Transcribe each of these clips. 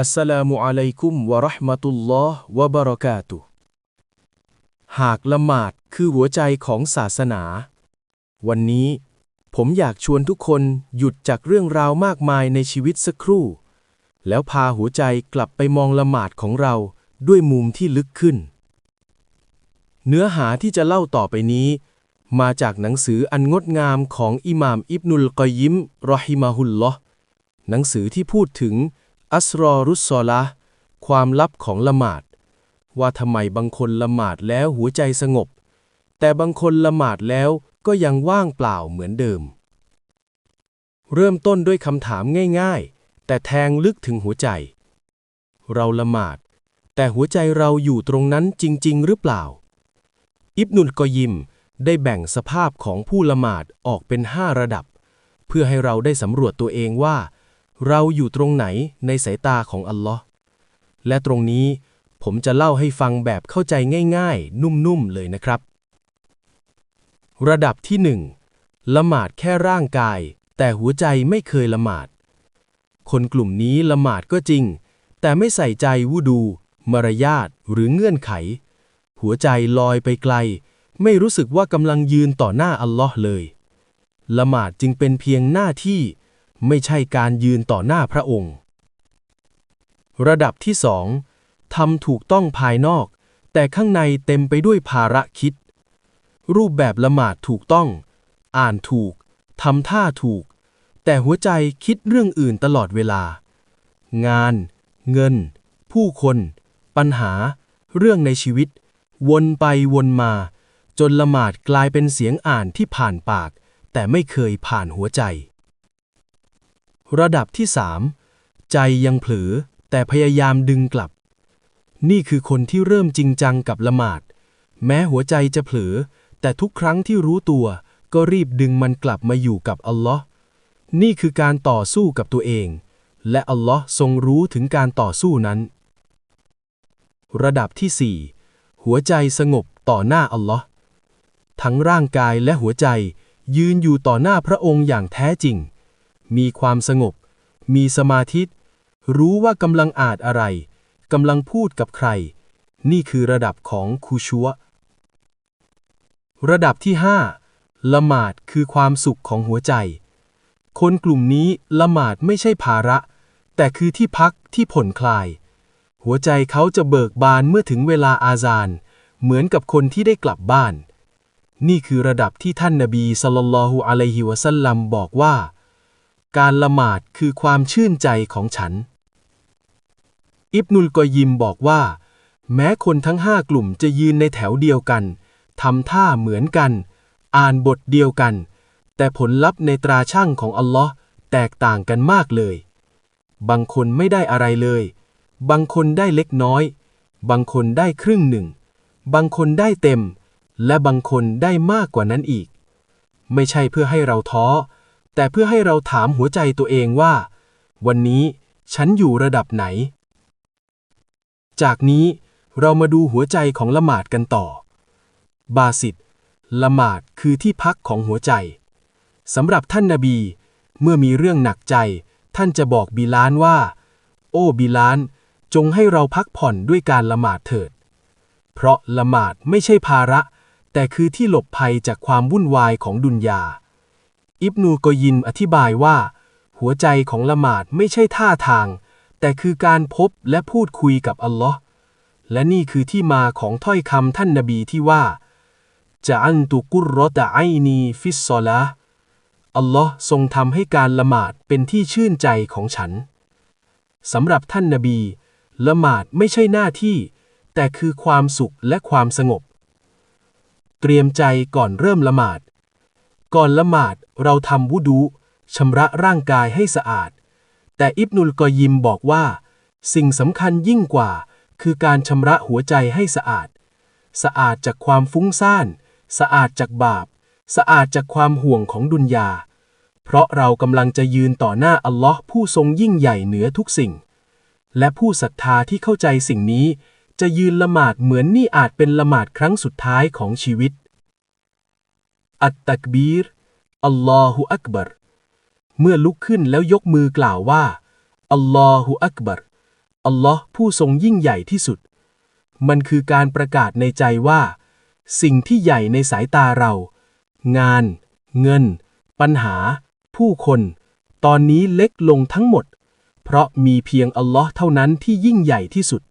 อัสสลามุอะลัยกุมวะราะห์มะตุลลอฮ์วะบะเราะกาตุหากละหมาดคือหัวใจของศาสนา วันนี้ผมอยากชวนทุกคนหยุดจากเรื่องราวมากมายในชีวิตสักครู่ แล้วพาหัวใจกลับไปมองละหมาดของเราด้วยมุมที่ลึกขึ้น เนื้อหาที่จะเล่าต่อไปนี้ มาจากหนังสืออันงดงามของอิหม่ามอิบนุลกอยยิมรอฮิมะฮุลลอหนังสือที่พูดถึง อัสรอรุสซอละความลับของละหมาด ว่าทำไมบางคนละหมาดแล้วหัวใจสงบ แต่บางคนละหมาดแล้วก็ยังว่างเปล่าเหมือนเดิม เริ่มต้นด้วยคำถามง่ายๆ แต่แทงลึกถึงหัวใจ เราละหมาด แต่หัวใจเราอยู่ตรงนั้นจริง ๆ หรือเปล่า อิบนุลกอยิมได้แบ่งสภาพของผู้ละหมาดออกเป็นห้าระดับ เพื่อให้เราได้สำรวจตัวเองว่า เราอยู่ตรงไหนในสายตาของอัลลอฮ์และตรงนี้ผมจะเล่าให้ฟังแบบเข้าใจง่ายๆ นุ่มๆ เลยนะครับ ระดับที่หนึ่งละหมาดแค่ร่างกาย แต่หัวใจไม่เคยละหมาด คนกลุ่มนี้ละหมาดก็จริง แต่ไม่ใส่ใจวูดู มารยาทหรือเงื่อนไข หัวใจลอยไปไกล ไม่รู้สึกว่ากำลังยืนต่อหน้าอัลลอฮ์เลย ละหมาดจึงเป็นเพียงหน้าที่ ไม่ใช่การยืนต่อหน้าพระองค์ ระดับที่สองทำถูกต้องภายนอก แต่ข้างในเต็มไปด้วยภาระคิด รูปแบบละหมาดถูกต้อง อ่านถูกทำท่าถูก แต่หัวใจคิดเรื่องอื่นตลอดเวลา งาน เงิน ผู้คน ปัญหา เรื่องในชีวิต วนไปวนมา จนละหมาดกลายเป็นเสียงอ่านที่ผ่านปาก แต่ไม่เคยผ่านหัวใจ ระดับที่สามใจยังเผลอแต่พยายามดึงกลับ นี่คือคนที่เริ่มจริงจังกับละหมาด แม้หัวใจจะเผลอ แต่ทุกครั้งที่รู้ตัว ก็รีบดึงมันกลับมาอยู่กับอัลลอฮ์นี่คือการต่อสู้กับตัวเอง และอัลลอฮ์ทรงรู้ถึงการต่อสู้นั้น ระดับที่สี่หัวใจสงบต่อหน้าอัลลอฮ์ทั้งร่างกายและหัวใจยืนอยู่ต่อหน้าพระองค์อย่างแท้จริง มีความสงบ มีสมาธิ รู้ว่ากำลังอ่านอะไร กำลังพูดกับใคร นี่คือระดับของคูชัว ระดับที่ห้าละหมาดคือความสุขของหัวใจ คนกลุ่มนี้ละหมาดไม่ใช่ภาระ แต่คือที่พักที่ผ่อนคลาย หัวใจเขาจะเบิกบานเมื่อถึงเวลาอาซาน เหมือนกับคนที่ได้กลับบ้าน นี่คือระดับที่ท่านนบีสลลลอฮุอะลัยฮิวะสัลลัมบอกว่า การละหมาดคือความชื่นใจของฉัน อิบนุลกอยิมบอกว่า แม้คนทั้งห้ากลุ่มจะยืนในแถวเดียวกันทำท่าเหมือนกัน อ่านบทเดียวกัน แต่ผลลัพธ์ในตราช่างของอัลลอฮ์แตกต่างกันมากเลย บางคนไม่ได้อะไรเลย บางคนได้เล็กน้อย บางคนได้ครึ่งหนึ่ง บางคนได้เต็ม และบางคนได้มากกว่านั้นอีก ไม่ใช่เพื่อให้เราท้อ แต่เพื่อให้เราถามหัวใจตัวเองว่า วันนี้ฉันอยู่ระดับไหน จากนี้เรามาดูหัวใจของละหมาดกันต่อ บาสิตละหมาดคือที่พักของหัวใจสำหรับท่านนาบี เมื่อมีเรื่องหนักใจ ท่านจะบอกบิลานว่า โอ้บิลาน จงให้เราพักผ่อนด้วยการละหมาดเถิด เพราะละหมาดไม่ใช่ภาระ แต่คือที่หลบภัยจากความวุ่นวายของดุนยา อิบนูกอยินอธิบายว่า หัวใจของละหมาดไม่ใช่ท่าทาง แต่คือการพบและพูดคุยกับอัลลอฮ์และนี่คือที่มาของถ้อยคำท่านนบีที่ว่าจะอันตุกุรรตะไอนีฟิสซอละอัลลอฮ์ทรงทำให้การละหมาดเป็นที่ชื่นใจของฉันสำหรับท่านนบี ละหมาดไม่ใช่หน้าที่ แต่คือความสุขและความสงบ เตรียมใจก่อนเริ่มละหมาด ก่อนละหมาดเราทำวุดูชำระร่างกายให้สะอาด แต่อิบนุลกอยิมบอกว่า สิ่งสำคัญยิ่งกว่า คือการชำระหัวใจให้สะอาด สะอาดจากความฟุ้งซ่าน สะอาดจากบาป สะอาดจากความห่วงของดุนยา เพราะเรากำลังจะยืนต่อหน้าอัลลอฮ์ผู้ทรงยิ่งใหญ่เหนือทุกสิ่ง และผู้ศรัทธาที่เข้าใจสิ่งนี้ จะยืนละหมาดเหมือนนี่อาจเป็นละหมาดครั้งสุดท้ายของชีวิต อัตตักบีรอัลลอฮุอักบัรเมื่อลุกขึ้นแล้วยกมือกล่าวว่า อัลลอฮุอักบัรอัลลอฮ์ผู้ทรงยิ่งใหญ่ที่สุด มันคือการประกาศในใจว่า สิ่งที่ใหญ่ในสายตาเรา งาน เงิน ปัญหา ผู้คน ตอนนี้เล็กลงทั้งหมด เพราะมีเพียงอัลลอฮ์เท่านั้นที่ยิ่งใหญ่ที่สุด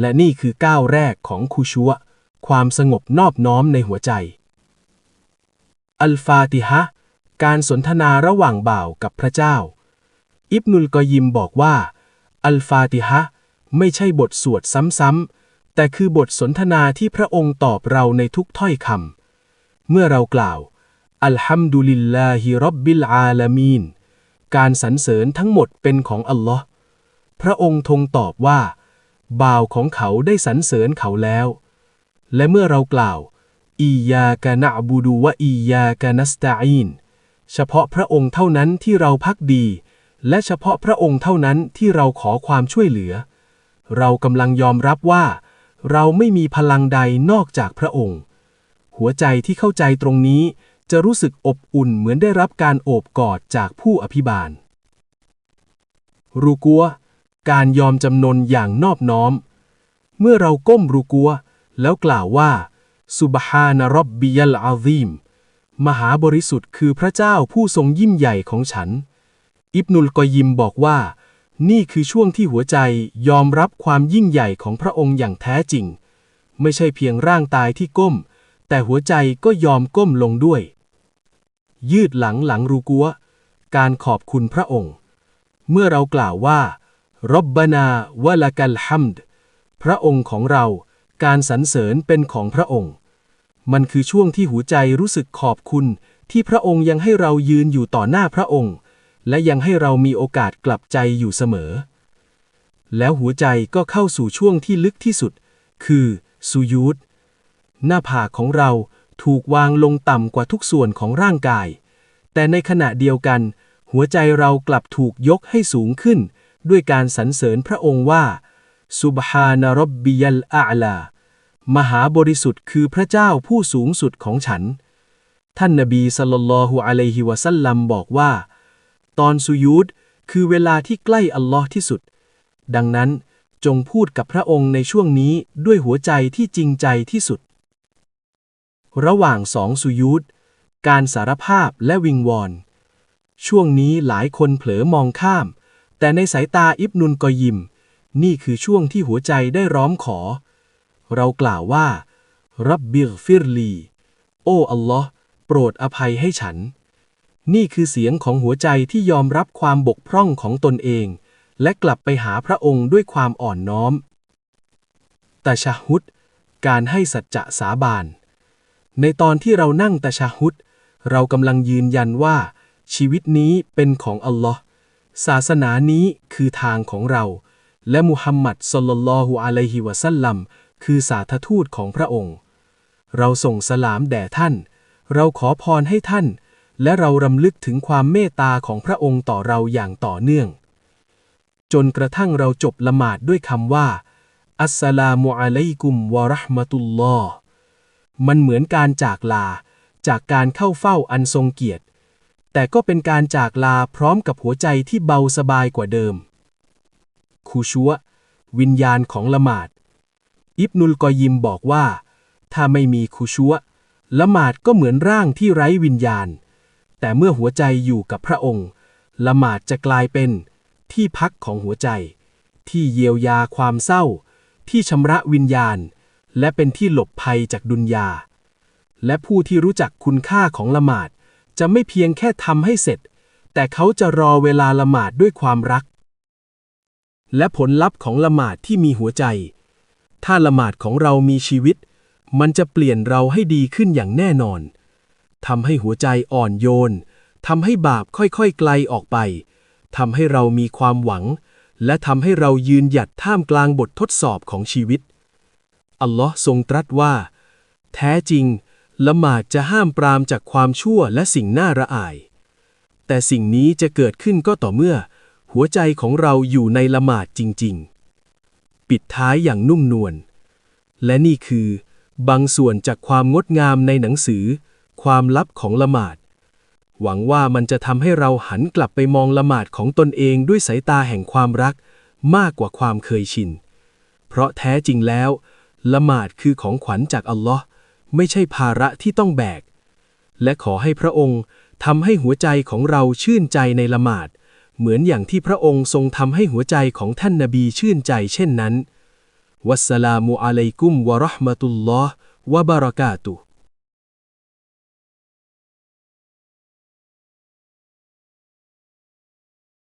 และนี่คือก้าวแรกของคุชัวความสงบนอบน้อมในหัวใจ อัลฟาติฮะการสนทนาระหว่างบ่าวกับพระเจ้า อิบนุลกอยิมบอกว่า อัลฟาติฮะไม่ใช่บทสวดซ้ำๆ แต่คือบทสนทนาที่พระองค์ตอบเราในทุกถ้อยคำ เมื่อเรากล่าว อัลฮัมดุลิลลาฮิรับบิลอาลามีน การสรรเสริญทั้งหมดเป็นของอัลลอฮ์พระองค์ทรงตอบว่า บ่าวของเขาได้สรรเสริญเขาแล้ว และเมื่อเรากล่าว อียากะนะบูดูวะอียากะนัสตาอีนเฉพาะพระองค์เท่านั้นที่เราพักดี และเฉพาะพระองค์เท่านั้นที่เราขอความช่วยเหลือ เรากำลังยอมรับว่า เราไม่มีพลังใดนอกจากพระองค์ หัวใจที่เข้าใจตรงนี้จะรู้สึกอบอุ่นเหมือนได้รับการโอบกอดจากผู้อภิบาล รูกัว การยอมจำนนอย่างนอบน้อม เมื่อเราก้มรูกัว แล้วกล่าวว่า ซุบฮานะรบบิยัลอาซีมมหาบริสุทธิ์คือพระเจ้าผู้ทรงยิ่งใหญ่ของฉัน อิบนุลกอยิมบอกว่า นี่คือช่วงที่หัวใจยอมรับความยิ่งใหญ่ของพระองค์อย่างแท้จริง ไม่ใช่เพียงร่างตายที่ก้ม แต่หัวใจก็ยอมก้มลงด้วย ยืดหลังหลังรูกัว การขอบคุณพระองค์ เมื่อเรากล่าวว่า รบบนาวะละกัลฮัมดพระองค์ของเรา การสรรเสริญเป็นของพระองค์ มันคือช่วงที่หัวใจรู้สึกขอบคุณ ที่พระองค์ยังให้เรายืนอยู่ต่อหน้าพระองค์ และยังให้เรามีโอกาสกลับใจอยู่เสมอ แล้วหัวใจก็เข้าสู่ช่วงที่ลึกที่สุด คือสุยูดหน้าผากของเราถูกวางลงต่ำกว่าทุกส่วนของร่างกาย แต่ในขณะเดียวกัน หัวใจเรากลับถูกยกให้สูงขึ้น ด้วยการสรรเสริญพระองค์ว่าซุบฮานะรับบิยัลอาลา มหาบริสุทธิ์คือพระเจ้าผู้สูงสุดของฉัน ท่านนบีสัลลัลลอฮุอะลัยฮิวะสัลลัมบอกว่า ตอนสุยูดคือเวลาที่ใกล้อัลลอฮ์ที่สุด ดังนั้นจงพูดกับพระองค์ในช่วงนี้ด้วยหัวใจที่จริงใจที่สุด ระหว่างสองสุยูดการสารภาพและวิงวอน ช่วงนี้หลายคนเผลอมองข้าม แต่ในสายตาอิบนุนกอยิม นี่คือช่วงที่หัวใจได้ร้องขอ เรากล่าวว่า รับบิรฟิรลี โอ้อัลลอฮ์โปรดอภัยให้ฉัน นี่คือเสียงของหัวใจที่ยอมรับความบกพร่องของตนเอง และกลับไปหาพระองค์ด้วยความอ่อนน้อม แตะชะฮุดการให้สัจจะสาบาน ในตอนที่เรานั่งตะชะฮุดเรากำลังยืนยันว่า ชีวิตนี้เป็นของอัลลอฮ์ศาสนานี้คือทางของเรา และมุฮัมมัดสลลัลลอฮุอะลัยฮิวะสัลลัม คือสาธทูตของพระองค์ เราส่งสลามแด่ท่าน เราขอพรให้ท่าน และเรารำลึกถึงความเมตตาของพระองค์ต่อเราอย่างต่อเนื่อง จนกระทั่งเราจบละหมาดด้วยคำว่า อัสสลามุอะลัยกุมวะราะห์มะตุลลอฮ์มันเหมือนการจากลา จากการเข้าเฝ้าอันทรงเกียรติ แต่ก็เป็นการจากลาพร้อมกับหัวใจที่เบาสบายกว่าเดิมคูชัววิญญาณของละหมาด อิบนุลกอยิมบอกว่า ถ้าไม่มีคูชัวละหมาดก็เหมือนร่างที่ไร้วิญญาณ แต่เมื่อหัวใจอยู่กับพระองค์ ละหมาดจะกลายเป็น ที่พักของหัวใจ ที่เยียวยาความเศร้า ที่ชำระวิญญาณ และเป็นที่หลบภัยจากดุนยา และผู้ที่รู้จักคุณค่าของละหมาดจะไม่เพียงแค่ทำให้เสร็จ แต่เขาจะรอเวลาละหมาดด้วยความรัก และผลลัพธ์ของละหมาดที่มีหัวใจ ถ้าละหมาดของเรามีชีวิต มันจะเปลี่ยนเราให้ดีขึ้นอย่างแน่นอนทำให้หัวใจอ่อนโยนทำให้บาปค่อยๆไกลออกไปทำให้เรามีความหวัง และทำให้เรายืนหยัดท่ามกลางบททดสอบของชีวิต อัลลอฮ์ทรงตรัสว่า แท้จริง ละหมาดจะห้ามปรามจากความชั่วและสิ่งน่าระอาย แต่สิ่งนี้จะเกิดขึ้นก็ต่อเมื่อ หัวใจของเราอยู่ในละหมาดจริง ๆ ปิดท้ายอย่างนุ่มนวล และนี่คือบางส่วนจากความงดงามในหนังสือ ความลับของละหมาด หวังว่ามันจะทำให้เราหันกลับไปมองละหมาดของตนเองด้วยสายตาแห่งความรักมากกว่าความเคยชิน เพราะแท้จริงแล้ว ละหมาดคือของขวัญจากอัลลอฮ์ไม่ใช่ภาระที่ต้องแบก และขอให้พระองค์ทำให้หัวใจของเราชื่นใจในละหมาด เหมือนอย่างที่พระองค์ทรงทำให้หัวใจของท่านนบีชื่นใจเช่นนั้น วัสสลามุอะลัยกุมวะราะห์มะตุลลอฮ์วะบะเราะกาตุฮ์